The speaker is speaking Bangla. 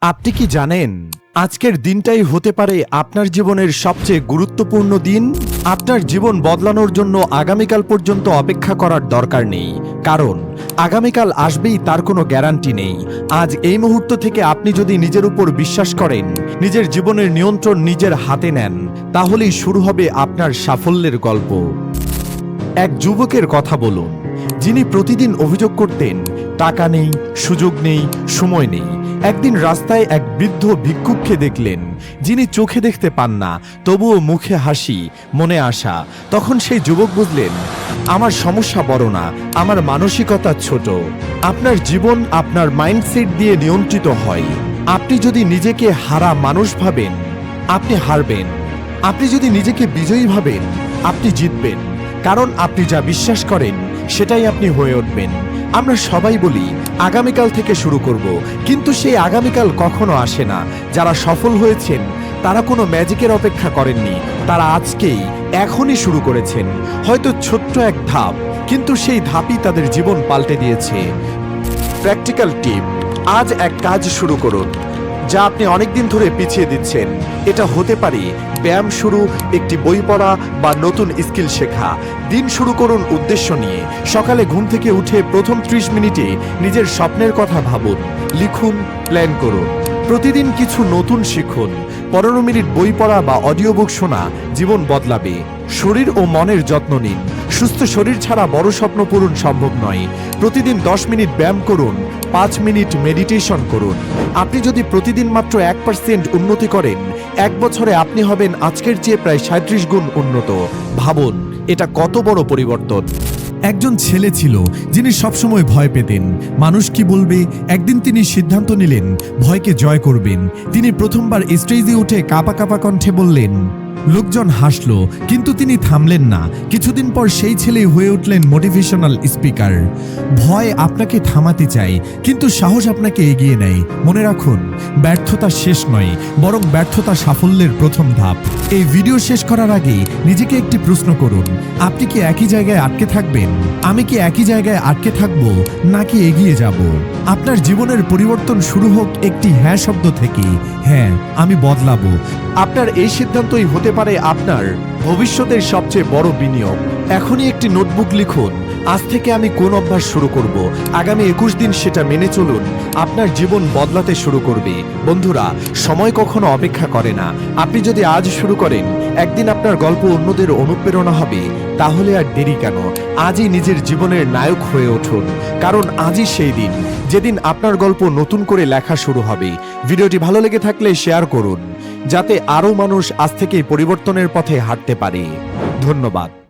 আপনি কি জানেন, আজকের দিনটাই হতে পারে আপনার জীবনের সবচেয়ে গুরুত্বপূর্ণ দিন? আপনার জীবন বদলানোর জন্য আগামীকাল পর্যন্ত অপেক্ষা করার দরকার নেই। কারণ, আগামীকাল আসবেই তার কোনো গ্যারান্টি নেই। আজ এই মুহূর্ত থেকে আপনি যদি নিজের উপর বিশ্বাস করেন, নিজের জীবনের নিয়ন্ত্রণ নিজের হাতে নেন, তাহলেই শুরু হবে আপনার সাফল্যের গল্প। এক যুবকের কথা বলুন, যিনি প্রতিদিন অভিযোগ করতেন, টাকা নেই, সুযোগ নেই, সময় নেই। একদিন রাস্তায় এক বৃদ্ধ ভিক্ষুককে দেখলেন। যিনি চোখে দেখতে পান না, তবুও মুখে হাসি, মনে আশা। তখন সেই যুবক বুঝলেন, আমার সমস্যা বড় না, আমার মানসিকতা ছোট। আপনার জীবন আপনার মাইন্ডসেট দিয়ে নিয়ন্ত্রিত হয়। আপনি যদি নিজেকে হারা মানুষ ভাবেন, আপনি হারবেন। আপনি যদি নিজেকে বিজয়ী ভাবেন, আপনি জিতবেন। কারণ আপনি যা বিশ্বাস করেন, সেটাই আপনি হয়ে উঠবেন। আমরা সবাই বলি আগামীকাল থেকে শুরু করব। কিন্তু সেই আগামীকাল কখনো আসে না। যারা সফল হয়েছেন, তারা কোনো ম্যাজিকের অপেক্ষা করেননি। তারা আজকেই, এখনই শুরু করেছেন। হয়তো ছোট্ট এক ধাপ, কিন্তু সেই ধাপই তাদের জীবন পাল্টে দিয়েছে। প্র্যাকটিক্যাল টিপ, আজ এক কাজ শুরু করুন। যা আপনি অনেকদিন ধরে পিছিয়ে দিচ্ছেন। এটা হতে পারে ব্যায়াম শুরু, একটি বই পড়া বা নতুন স্কিল শেখা। দিন শুরু করুন উদ্দেশ্য নিয়ে। সকালে ঘুম থেকে উঠে প্রথম ত্রিশ মিনিটে নিজের স্বপ্নের কথা ভাবুন। লিখুন, প্ল্যান করুন। প্রতিদিন কিছু নতুন শিখুন। পনেরো মিনিট বই পড়া বা অডিও বুক শোনা, জীবন বদলাবে। শরীর ও মনের যত্ন নিন। সুস্থ শরীর ছাড়া বড় স্বপ্ন পূরণ সম্ভব নয়। প্রতিদিন দশ মিনিট ব্যায়াম করুন, পাঁচ মিনিট মেডিটেশন করুন। আপনি যদি প্রতিদিন মাত্র এক পার্সেন্ট উন্নতি করেন, এক বছরে আপনি হবেন আজকের চেয়ে প্রায় সাঁত্রিশ গুণ উন্নত। ভাবুন, এটা কত বড় পরিবর্তন। একজন ছেলে ছিল, যিনি সবসময় ভয় পেতেন। মানুষ কি বলবে? একদিন তিনি সিদ্ধান্ত নিলেন, ভয়কে জয় করবেন। তিনি প্রথমবার স্টেজে উঠে কাপা কাপা কণ্ঠে বললেন লোকজন হাসল, কিন্তু তিনি থামলেন না। কিছুদিন পর সেই ছেলেই হয়ে উঠলেন মোটিভেশনাল স্পিকার ভয় আপনাকে থামাতে চায় কিন্তু সাহস আপনাকে এগিয়ে নেয়। মনে রাখুন ব্যর্থতা শেষ নয়, বরং ব্যর্থতা সাফল্যের প্রথম ধাপ। এই ভিডিও শেষ করার আগে নিজেকে একটি প্রশ্ন করুন, আপনি কি একই জায়গায় আটকে থাকবেন? আমি কি একই জায়গায় আটকে থাকব, নাকি এগিয়ে যাব? আপনার জীবনের পরিবর্তন শুরু হোক একটি হ্যাঁ শব্দ থেকে। হ্যাঁ আমি বদলাবো। আপনার এই সিদ্ধান্তই হতে পারে আপনার ভবিষ্যতের সবচেয়ে বড় বিনিয়োগ। এখনই একটি নোটবুক লিখুন। আজ থেকে আমি কোন অভ্যাস শুরু করব? আগামী একুশ দিন সেটা মেনে চলুন। আপনার জীবন বদলাতে শুরু করবে। বন্ধুরা, সময় কখনো অপেক্ষা করে না। আপনি যদি আজ শুরু করেন, একদিন আপনার গল্প অন্যদের অনুপ্রেরণা হবে। তাহলে আর দেরি কেন? আজই নিজের জীবনের নায়ক হয়ে উঠুন। কারণ আজই সেই দিন। যেদিন আপনার গল্প নতুন করে লেখা শুরু হবে। ভিডিওটি ভালো লেগে থাকলে শেয়ার করুন। যাতে আরও মানুষ আজ থেকে পরিবর্তনের পথে হাঁটতে পারে। ধন্যবাদ।